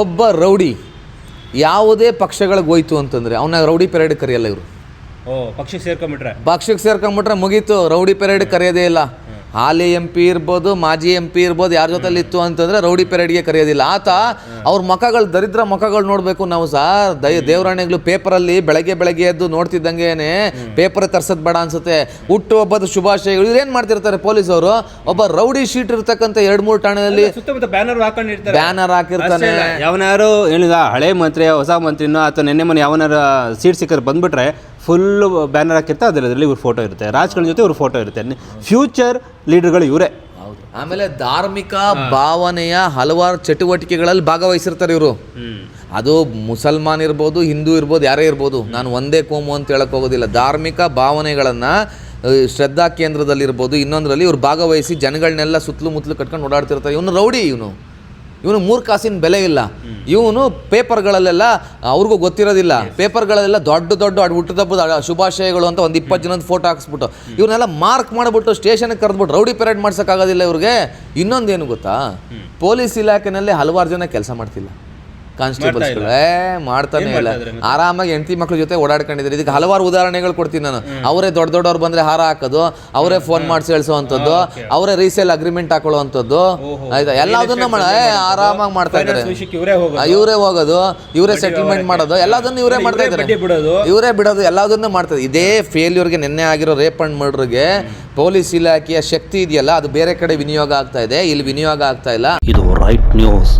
ಒಬ್ಬ ರೌಡಿ ಯಾವುದೇ ಪಕ್ಷಗಳಿಗೆ ಹೋಯ್ತು ಅಂತಂದರೆ ಅವನ ರೌಡಿ ಪೆರೇಡ್ ಕರೆಯಲ್ಲ ಇವರು. ಓ ಪಕ್ಷಕ್ಕೆ ಸೇರ್ಕೊಂಡ್ಬಿಟ್ರೆ? ಪಕ್ಷಕ್ಕೆ ಸೇರ್ಕೊಂಡ್ಬಿಟ್ರೆ ಮುಗೀತು ರೌಡಿ ಪೆರೇಡ್ ಕರೆಯೋದೇ ಇಲ್ಲ. ಹಾಲಿ ಎಂ ಪಿ ಇರ್ಬೋದು ಮಾಜಿ ಎಂ ಪಿ ಇರ್ಬೋದು ಯಾರ ಜೊತೆಲಿ ಇತ್ತು ಅಂತಂದ್ರೆ ರೌಡಿ ಪೆರೇಡ್ಗೆ ಕರೆಯೋದಿಲ್ಲ. ಆತ ಅವ್ರ ಮುಖಗಳು ದರಿದ್ರ ಮುಖಗಳು ನೋಡಬೇಕು ನಾವು ಸರ್. ದಯ ದೇವರಾಣೆಗಳು ಪೇಪರಲ್ಲಿ ಬೆಳಗ್ಗೆ ಬೆಳಗ್ಗೆ ಎದ್ದು ನೋಡ್ತಿದ್ದಂಗೆನೆ ಪೇಪರ್ ತರ್ಸೋದು ಬೇಡ ಅನ್ಸುತ್ತೆ. ಹುಟ್ಟು ಹಬ್ಬದ ಶುಭಾಶಯಗಳು. ಏನು ಮಾಡ್ತಿರ್ತಾರೆ ಪೊಲೀಸ್ ಅವರು ಒಬ್ಬ ರೌಡಿ ಶೀಟ್ ಇರ್ತಕ್ಕಂಥ ಎರಡ್ ಮೂರು ಠಾಣೆಯಲ್ಲಿ ಸುತ್ತಮುತ್ತ ಬ್ಯಾನರ್ ಹಾಕೊಂಡಿರ್ತಾರೆ. ಬ್ಯಾನರ್ ಹಾಕಿರ್ತಾನೆ. ಯಾವನಾರು ಹೇಳಿದ ಹಳೆ ಮಂತ್ರಿ ಹೊಸ ಮಂತ್ರಿನೋ ಅಥವಾ ನಿನ್ನೆ ಮನೆ ಯಾವನಾರು ಸೀಟ್ ಸಿಕ್ಕರ್ ಬಂದ್ಬಿಟ್ರೆ ಫುಲ್ ಬ್ಯಾನರ್ ಹಾಕಿರ್ತಾರೆ ಅದರಲ್ಲಿ ಇವ್ರ ಫೋಟೋ ಇರುತ್ತೆ. ರಾಜ್ಗಳ ಜೊತೆ ಇವ್ರ ಫೋಟೋ ಇರುತ್ತೆ. ಫ್ಯೂಚರ್ ಲೀಡರ್ಗಳು ಇವರೇ. ಹೌದು. ಆಮೇಲೆ ಧಾರ್ಮಿಕ ಭಾವನೆಯ ಹಲವಾರು ಚಟುವಟಿಕೆಗಳಲ್ಲಿ ಭಾಗವಹಿಸಿರ್ತಾರೆ ಇವರು. ಅದು ಮುಸಲ್ಮಾನ್ ಇರ್ಬೋದು ಹಿಂದೂ ಇರ್ಬೋದು ಯಾರೇ ಇರ್ಬೋದು ನಾನು ಒಂದೇ ಕೋಮು ಅಂತ ಹೇಳಕ್ ಹೋಗೋದಿಲ್ಲ. ಧಾರ್ಮಿಕ ಭಾವನೆಗಳನ್ನು ಶ್ರದ್ಧಾ ಕೇಂದ್ರದಲ್ಲಿರ್ಬೋದು ಇನ್ನೊಂದರಲ್ಲಿ ಇವ್ರು ಭಾಗವಹಿಸಿ ಜನಗಳನ್ನೆಲ್ಲ ಸುತ್ತಲೂ ಮುತ್ತಲು ಕಟ್ಕೊಂಡು ಓಡಾಡ್ತಿರ್ತಾರೆ. ಇವನು ರೌಡಿ ಇವನು. ಇವನು ಮೂರು ಕಾಸಿನ ಬೆಲೆ ಇಲ್ಲ. ಇವನು ಪೇಪರ್ಗಳಲ್ಲೆಲ್ಲ ಅವ್ರಿಗೂ ಗೊತ್ತಿರೋದಿಲ್ಲ. ಪೇಪರ್ಗಳಲ್ಲೆಲ್ಲ ದೊಡ್ಡ ದೊಡ್ಡ ಅಡ್- ಹುಟ್ಟುಹಬ್ಬದ ಅ- ಶುಭಾಶಯಗಳು ಅಂತ ಒಂದು ಇಪ್ಪತ್ತು ಜನದ ಫೋಟೋ ಹಾಕ್ಸ್ಬಿಟ್ಟು. ಇವನ್ನೆಲ್ಲ ಮಾರ್ಕ್ ಮಾಡಿಬಿಟ್ಟು ಸ್ಟೇಷನ್ಗೆ ಕರೆದ್ಬಿಟ್ಟು ರೌಡಿ ಪೆರೇಡ್ ಮಾಡ್ಸೋಕ್ಕಾಗೋದಿಲ್ಲ ಇವ್ರಿಗೆ. ಇನ್ನೊಂದೇನು ಗೊತ್ತಾ? ಪೊಲೀಸ್ ಇಲಾಖೆನಲ್ಲಿ ಹಲವಾರು ಜನ ಕೆಲಸ ಮಾಡ್ತಿಲ್ಲ. ಕಾನ್ಸ್ಟೇಬಲ್ಸ್ಗಳು ಏ ಮಾಡ್ತಾನೆ ಇಲ್ಲ. ಆರಾಮಾಗಿ ಹೆಂಡತಿ ಮಕ್ಳ ಜೊತೆ ಓಡಾಡ್ಕೊಂಡಿದ್ದಾರೆ. ಇದಕ್ಕೆ ಹಲವಾರು ಉದಾಹರಣೆಗಳು ಕೊಡ್ತೀನಿ ನಾನು. ಅವರೇ ದೊಡ್ಡ ದೊಡ್ಡವ್ರು ಬಂದ್ರೆ ಹಾರ ಹಾಕೋದು ಅವರೇ ಫೋನ್ ಮಾಡಿಸಿ ಹೇಳುವಂಥದ್ದು ಅವರೇ ರೀಸೇಲ್ ಅಗ್ರಿಮೆಂಟ್ ಹಾಕೊಳ್ಳುವಂಥದ್ದು. ಆಯ್ತಾ? ಎಲ್ಲದನ್ನ ಮಾಡ ಏ, ಆರಾಮಾಗಿ ಮಾಡ್ತಾ ಇದ್ದಾರೆ. ಇವರೇ ಹೋಗೋದು? ಇವರೇ ಹೋಗೋದು ಇವರೇ ಸೆಟಲ್ಮೆಂಟ್ ಮಾಡೋದು ಎಲ್ಲದನ್ನು ಇವರೇ ಮಾಡ್ತಾ ಇದ್ದಾರೆ. ಇವರೇ ಬಿಡೋದು ಎಲ್ಲದನ್ನು ಮಾಡ್ತಾರೆ. ಇದೇ ಫೇಲ್ಯೂರ್ಗೆ ನಿನ್ನೆ ಆಗಿರೋ ರೇಪ್ ಅಂಡ್ ಮರ್ಡ್ರಿಗೆ ಪೊಲೀಸ್ ಇಲಾಖೆಯ ಶಕ್ತಿ ಇದೆಯಲ್ಲ ಅದು ಬೇರೆ ಕಡೆ ವಿನಿಯೋಗ ಆಗ್ತಾ ಇದೆ. ಇಲ್ಲಿ ವಿನಿಯೋಗ ಆಗ್ತಾ ಇಲ್ಲ. ಇದು ರೈಟ್ ನ್ಯೂಸ್